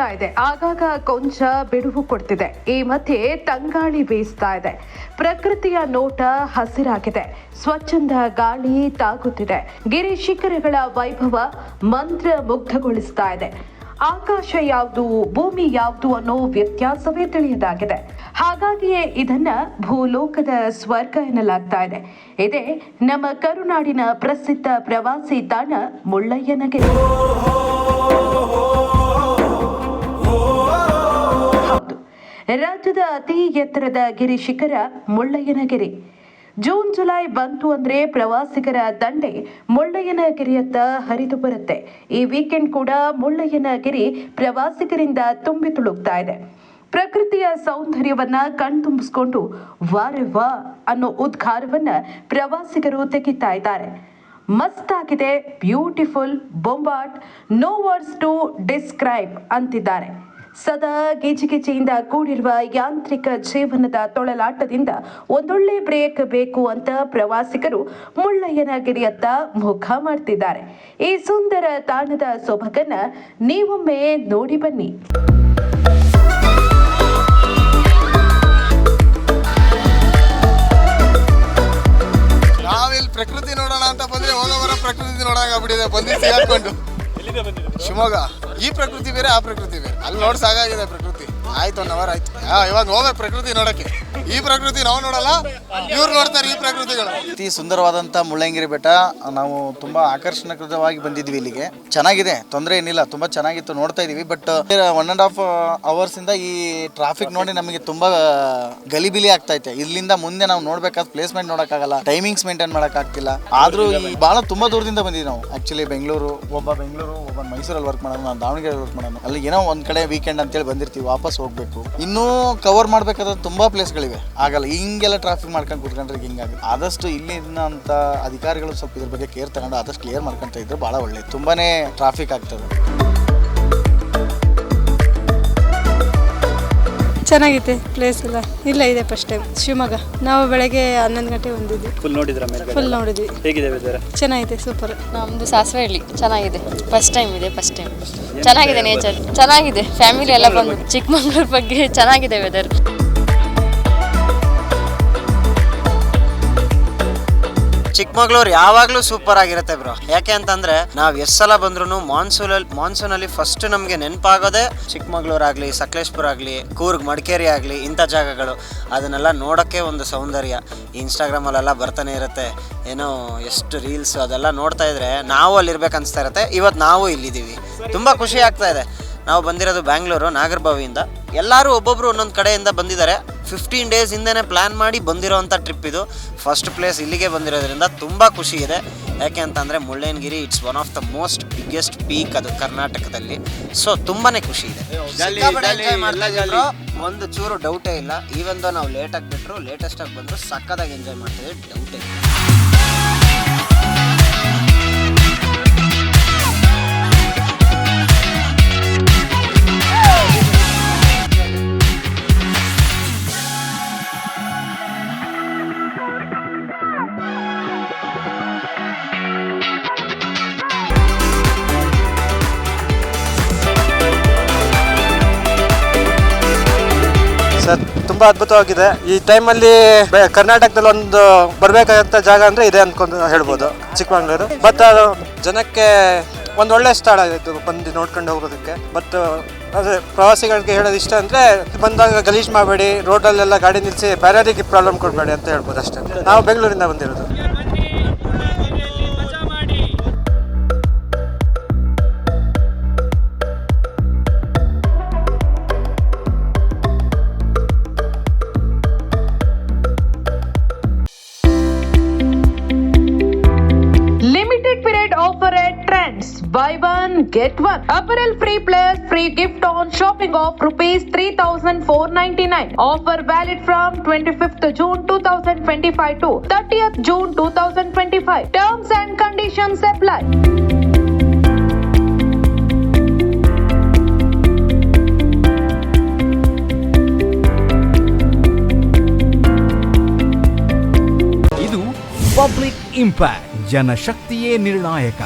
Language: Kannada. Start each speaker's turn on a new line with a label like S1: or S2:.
S1: ಬರ್ತಾ ಇದೆ. ಆಗಾಗ ಕೊಂಚ ಬಿಡುವು ಕೊಡ್ತಿದೆ. ಈ ಮಧ್ಯೆ ತಂಗಾಳಿ ಬೀಸ್ತಾ ಇದೆ. ಪ್ರಕೃತಿಯ ನೋಟ ಹಸಿರಾಗಿದೆ. ಸ್ವಚ್ಛಂದ ಗಾಳಿ ತಾಗುತ್ತಿದೆ. ಗಿರಿ ಶಿಖರಗಳ ವೈಭವ ಮಂತ್ರ ಮುಗ್ಧಗೊಳಿಸ್ತಾ ಇದೆ. ಆಕಾಶ ಯಾವುದು, ಭೂಮಿ ಯಾವುದು ಅನ್ನೋ ವ್ಯತ್ಯಾಸವೇ ತಿಳಿಯದಾಗಿದೆ. ಹಾಗಾಗಿಯೇ ಇದನ್ನ ಭೂಲೋಕದ ಸ್ವರ್ಗ ಎನ್ನಲಾಗ್ತಾ ಇದೆ. ಇದೇ ನಮ್ಮ ಕರುನಾಡಿನ ಪ್ರಸಿದ್ಧ ಪ್ರವಾಸಿ ತಾಣ ಮುಳ್ಳಯ್ಯನಗಿರಿ. ರಾಜ್ಯದ ಅತಿ ಎತ್ತರದ ಗಿರಿ ಶಿಖರ ಮುಳ್ಳಯ್ಯನಗಿರಿ. ಜೂನ್, ಜುಲೈ ಬಂತು ಅಂದ್ರೆ ಪ್ರವಾಸಿಗರ ದಂಡೆ ಮುಳ್ಳಯ್ಯನಗಿರಿಯತ್ತ ಹರಿದು ಬರುತ್ತೆ. ಈ ವೀಕೆಂಡ್ ಕೂಡ ಮುಳ್ಳಯ್ಯನಗಿರಿ ಪ್ರವಾಸಿಗರಿಂದ ತುಂಬಿ ತುಳುಕ್ತಾ ಇದೆ. ಪ್ರಕೃತಿಯ ಸೌಂದರ್ಯವನ್ನ ಕಣ್ತುಂಬಿಸ್ಕೊಂಡು ವಾರೆ ವಾ ಅನ್ನೋ ಉದ್ಘಾರವನ್ನ ಪ್ರವಾಸಿಗರು ತೆಗಿತಾ ಇದ್ದಾರೆ. ಮಸ್ತ್ ಆಗಿದೆ ಬ್ಯೂಟಿಫುಲ್ ಬೊಂಬಾಟ್ ನೋ ವರ್ಡ್ಸ್ ಟು ಡಿಸ್ಕ್ರೈಬ್ ಅಂತಿದ್ದಾರೆ. ಸದಾ ಗಿಜಿಗಿಜಿಯಿಂದ ಕೂಡಿರುವ ಯಾಂತ್ರಿಕ ಜೀವನದ ತೊಳಲಾಟದಿಂದ ಒಂದೊಳ್ಳೆ ಬ್ರೇಕ್ ಬೇಕು ಅಂತ ಪ್ರವಾಸಿಗರು ಮುಳ್ಳಯ್ಯನಗಿರಿಯತ್ತ ಮುಖ ಮಾಡ್ತಿದ್ದಾರೆ. ಈ ಸುಂದರ ತಾಣದ ಸೊಬಗನ್ನ ನೀವೊಮ್ಮೆ ನೋಡಿ ಬನ್ನಿ.
S2: ನಾವಿಲ್ಲಿ ಪ್ರಕೃತಿ ನೋಡೋಣ ಅಂತ ಬಂದ್ರೆ ಹೋಗೋವರ ಪ್ರಕೃತಿ ಸಿಗಾಕೊಂಡು ಶಿವಮೊಗ್ಗ. ಈ ಪ್ರಕೃತಿ ಬೇರೆ, ಆ ಪ್ರಕೃತಿ ಬೇರೆ. ಅಲ್ಲಿ ನೋಡಿ ಪ್ರಕೃತಿ. ಆಯ್ತು ಒನ್ ಅವರ್ ಆಯ್ತು. ಇವಾಗ ಹೋಗ್ಬೇಕು ಪ್ರಕೃತಿ ನೋಡಕ್ಕೆ. ಈ ಪ್ರಕೃತಿ ನಾವು ನೋಡಲ್ಲ, ಇವ್ರು ನೋಡ್ತಾರೆ ಈ ಪ್ರಕೃತಿಗಳು.
S3: ಅತಿ ಸುಂದರವಾದಂತ ಮುಳ್ಳಂಗಿರಿ ಬೆಟ್ಟ, ನಾವು ತುಂಬಾ ಆಕರ್ಷಣಕೃತವಾಗಿ ಬಂದಿದ್ವಿ ಇಲ್ಲಿಗೆ. ಚೆನ್ನಾಗಿದೆ, ತೊಂದರೆ ಏನಿಲ್ಲ, ತುಂಬಾ ಚೆನ್ನಾಗಿತ್ತು ನೋಡ್ತಾ ಇದೀವಿ. ಬಟ್ ಒನ್ ಆ್ಯಂಡ್ ಹಾಫ್ ಅವರ್ಸಿಂದ ಈ ಟ್ರಾಫಿಕ್ ನೋಡಿ ನಮಗೆ ತುಂಬ ಗಲಿಬಿಲಿ ಆಗ್ತಾ ಐತೆ. ಇಲ್ಲಿಂದ ಮುಂದೆ ನಾವು ನೋಡ್ಬೇಕಾದ ಪ್ಲೇಸ್ಮೆಂಟ್ ನೋಡೋಕ್ಕಾಗಲ್ಲ ಟೈಮಿಂಗ್ಸ್ ಮೇಂಟೈನ್ ಮಾಡೋಕ್ಕಾಗ್ತಿಲ್ಲ. ಆದರೂ ಭಾಳ ತುಂಬ ದೂರದಿಂದ ಬಂದಿದ್ವಿ ನಾವು. ಆ್ಯಕ್ಚುಲಿ ಬೆಂಗಳೂರು, ಒಬ್ಬ ಬೆಂಗಳೂರು, ಒಬ್ಬ ಮೈಸೂರಲ್ಲಿ ವರ್ಕ್ ಮಾಡೋದು, ನಾನು ದಾವಣಗೆರೆ ವರ್ಕ್ ಮಾಡೋದು. ಅಲ್ಲಿ ಏನೋ ಒಂದು ಕಡೆ ವೀಕೆಂಡ್ ಅಂತೇಳಿ ಬಂದಿರ್ತೀವಿ, ವಾಪಸ್ ಹೋಗ್ಬೇಕು. ಇನ್ನೂ ಕವರ್ ಮಾಡ್ಬೇಕಾದ್ರೆ ತುಂಬಾ ಪ್ಲೇಸ್ಗಳಿವೆ ಆಗಲ್ಲ, ಹಿಂಗೆಲ್ಲ ಟ್ರಾಫಿಕ್ ಮಾಡ್ಕೊಂಡು ಕುತ್ಕೊಂಡ್ರೆ ಹಿಂಗಾಗುತ್ತೆ ಆದಷ್ಟು ಇಲ್ಲಿನ ಅಂತ ಅಧಿಕಾರಿಗಳು ಸ್ವಲ್ಪ ಇದ್ರ ಬಗ್ಗೆ ಕೇರ್ ತಗೊಂಡು ಆದಷ್ಟು ಕ್ಲಿಯರ್ ಮಾಡ್ಕೊಂತ ಇದ್ರೆ ಬಹಳ ಒಳ್ಳೇದು. ತುಂಬಾ ಟ್ರಾಫಿಕ್ ಆಗ್ತದೆ.
S4: ಚೆನ್ನಾಗಿದೆ ಪ್ಲೇಸ್ ಎಲ್ಲ. ಇಲ್ಲ ಇದೆ ಫಸ್ಟ್ ಟೈಮ್ ಶಿವಮೊಗ್ಗ. ನಾವು ಬೆಳಗ್ಗೆ ಹನ್ನೊಂದು ಗಂಟೆ ಬಂದಿದ್ವಿ.
S5: ಫುಲ್ ನೋಡಿದ್ರ ಮೇಲೆ
S4: ಫುಲ್ ನೋಡಿದ್ವಿ.
S5: ಹೇಗಿದೆ ವೆದರ್
S4: ಚೆನ್ನಾಗಿದೆ ಸೂಪರ್
S6: ನಮ್ದು ಸಾಸಿವೆ ಹಳ್ಳಿ. ಚೆನ್ನಾಗಿದೆ. ಫಸ್ಟ್ ಟೈಮ್ ಇದೆ ಫಸ್ಟ್ ಟೈಮ್ ಚೆನ್ನಾಗಿದೆ ನೇಚರ್ ಚೆನ್ನಾಗಿದೆ. ಫ್ಯಾಮಿಲಿ ಎಲ್ಲ ಬಂದು ಚಿಕ್ಕಮಂಗ್ಳೂರ್ ಬಗ್ಗೆ. ಚೆನ್ನಾಗಿದೆ ವೆದರ್
S7: ಚಿಕ್ಕಮಗಳೂರು ಯಾವಾಗಲೂ ಸೂಪರ್ ಆಗಿರುತ್ತೆ ಬ್ರೋ ಯಾಕೆ ಅಂತಂದ್ರೆ ನಾವು ಎಷ್ಟು ಸಲ ಬಂದ್ರು ಮಾನ್ಸೂನ್ ಮಾನ್ಸೂನ್ ಅಲ್ಲಿ ಫಸ್ಟ್ ನಮಗೆ ನೆನಪಾಗೋದೇ ಚಿಕ್ಕಮಗಳೂರು ಆಗಲಿ, ಸಕಲೇಶ್ಪುರ ಆಗಲಿ, ಕೂರ್ಗ್, ಮಡಿಕೇರಿ ಆಗಲಿ ಇಂಥ ಜಾಗಗಳು. ಅದನ್ನೆಲ್ಲ ನೋಡೋಕ್ಕೆ ಒಂದು ಸೌಂದರ್ಯ. ಇನ್ಸ್ಟಾಗ್ರಾಮಲ್ಲೆಲ್ಲ ಬರ್ತಾನೆ ಇರುತ್ತೆ. ಏನೋ ಎಷ್ಟು ರೀಲ್ಸ್ ಅದೆಲ್ಲ ನೋಡ್ತಾ ಇದ್ರೆ ನಾವು ಅಲ್ಲಿ ಇರ್ಬೇಕು ಅನಿಸ್ತಾ ಇರುತ್ತೆ. ಇವತ್ತು ನಾವು ಇಲ್ಲಿದ್ದೀವಿ. ತುಂಬ ಖುಷಿ ಆಗ್ತಾ ಇದೆ. ನಾವು ಬಂದಿರೋದು ಬ್ಯಾಂಗ್ಳೂರು, ನಾಗರಬಾವಿಯಿಂದ. ಎಲ್ಲರೂ ಒಬ್ಬೊಬ್ರು ಒಂದೊಂದು ಕಡೆಯಿಂದ ಬಂದಿದ್ದಾರೆ. ಫಿಫ್ಟೀನ್ ಡೇಸ್ ಹಿಂದೆನೇ ಪ್ಲ್ಯಾನ್ ಮಾಡಿ ಬಂದಿರೋವಂಥ ಟ್ರಿಪ್ ಇದು. ಫಸ್ಟ್ ಪ್ಲೇಸ್ ಇಲ್ಲಿಗೆ ಬಂದಿರೋದ್ರಿಂದ ತುಂಬ ಖುಷಿ ಇದೆ. ಯಾಕೆ ಅಂತಂದರೆ Mullayanagiri it's one of the most biggest peak ಅದು ಕರ್ನಾಟಕದಲ್ಲಿ. ಸೊ ತುಂಬಾ ಖುಷಿ ಇದೆ. ಒಂದು ಚೂರು ಡೌಟೇ ಇಲ್ಲ. ಈವನ್ ನಾವು ಲೇಟಾಗಿ ಬಿಟ್ಟರು ಲೇಟೆಸ್ಟಾಗಿ ಬಂದರು ಸಕ್ಕದಾಗಿ ಎಂಜಾಯ್ ಮಾಡ್ತೀವಿ ಡೌಟೇ
S8: ಸರ್, ತುಂಬ ಅದ್ಭುತವಾಗಿದೆ. ಈ ಟೈಮಲ್ಲಿ ಕರ್ನಾಟಕದಲ್ಲಿ ಒಂದು ಬರಬೇಕಾದಂಥ ಜಾಗ ಅಂದ್ರೆ ಇದೆ ಅನ್ಕೊಂಡು ಹೇಳ್ಬೋದು, ಚಿಕ್ಕಮಂಗ್ಳೂರು. ಬಟ್ ಅದು ಜನಕ್ಕೆ ಒಂದು ಒಳ್ಳೆ ಸ್ಥಳ ಇದು ಬಂದು ನೋಡ್ಕೊಂಡು ಹೋಗೋದಕ್ಕೆ. ಬಟ್ ಅದೇ ಪ್ರವಾಸಿಗಳಿಗೆ ಹೇಳೋದು ಇಷ್ಟ ಅಂದರೆ, ಬಂದಾಗ ಗಲೀಜು ಮಾಡಬೇಡಿ ರೋಡಲ್ಲೆಲ್ಲ ಗಾಡಿ ನಿಲ್ಲಿಸಿ ಬೇರೆಯವರಿಗೆ ಪ್ರಾಬ್ಲಮ್ ಕೊಡಬೇಡಿ ಅಂತ ಹೇಳ್ಬೋದು ಅಷ್ಟೇ. ನಾವು ಬೆಂಗಳೂರಿಂದ ಬಂದಿರೋದು.
S1: Buy one, get one. Apparel free plus free gift on shopping of rupees 3499. Offer valid from 25th June 2025 to 30th June 2025. Terms and conditions apply.
S9: ಇದು ಪಬ್ಲಿಕ್ ಇಂಪ್ಯಾಕ್ಟ್ ಜನಶಕ್ತಿಯೇ ನಿರ್ಣಾಯಕ